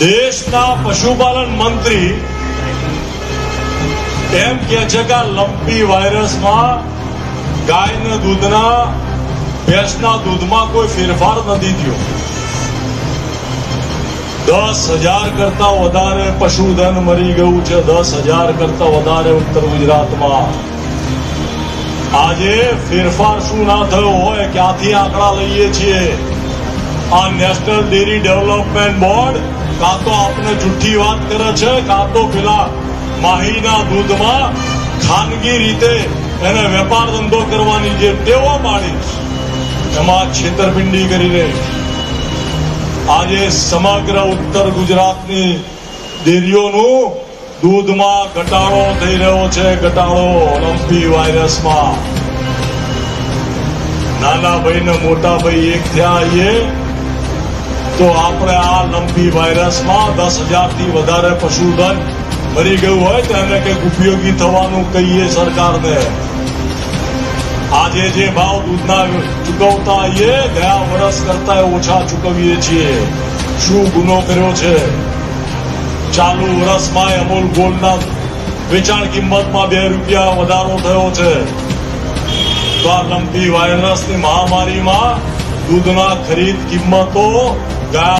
દેશના પશુપાલન મંત્રી એમ કે છે કે લંપી વાયરસમાં ગાયના દૂધના, ભેંસના દૂધમાં કોઈ ફેરફાર નથી થયો. દસ હજાર કરતા વધારે પશુધન મરી ગયું છે. દસ હજાર કરતા વધારે ઉત્તર ગુજરાતમાં. આજે ફેરફાર શું ના થયો હોય, ક્યાંથી આંકડા લઈએ છીએ? આ નેશનલ ડેરી ડેવલપમેન્ટ બોર્ડ કાં તો આપને જુઠ્ઠી વાત કરે છે, કાં તો પેલા માહીના દૂધમાં ખાનગી રીતે એને વેપાર ધંધો કરવાની જે ટેવો પાડી એમાં છેતરપિંડી કરીને આજે સમગ્ર ઉત્તર ગુજરાતની ડેરીઓનું દૂધમાં ઘટાડો થઈ રહ્યો છે, ઘટાડો લંપી વાયરસમાં. નાના ભાઈ ને મોટા ભાઈ એક થયા આઈએ. તો આપણે આ લંબી વાયરસમાં દસ હજારથી વધારે પશુધન મરી ગયું હોય તો એને કંઈક ઉપયોગી થવાનું કહીએ સરકારને. આજે જે ભાવ દૂધના ચૂકવતા આઈએ ગયા વર્ષ કરતા ઓછા ચૂકવીએ છીએ. શું ગુનો કર્યો છે? ચાલુ વર્ષમાં અમૂલ ગોલ્ડના વેચાણ કિંમતમાં બે રૂપિયા વધારો થયો છે. તો આ લંબી વાયરસની મહામારીમાં દૂધના ખરીદ કિંમતો ગયા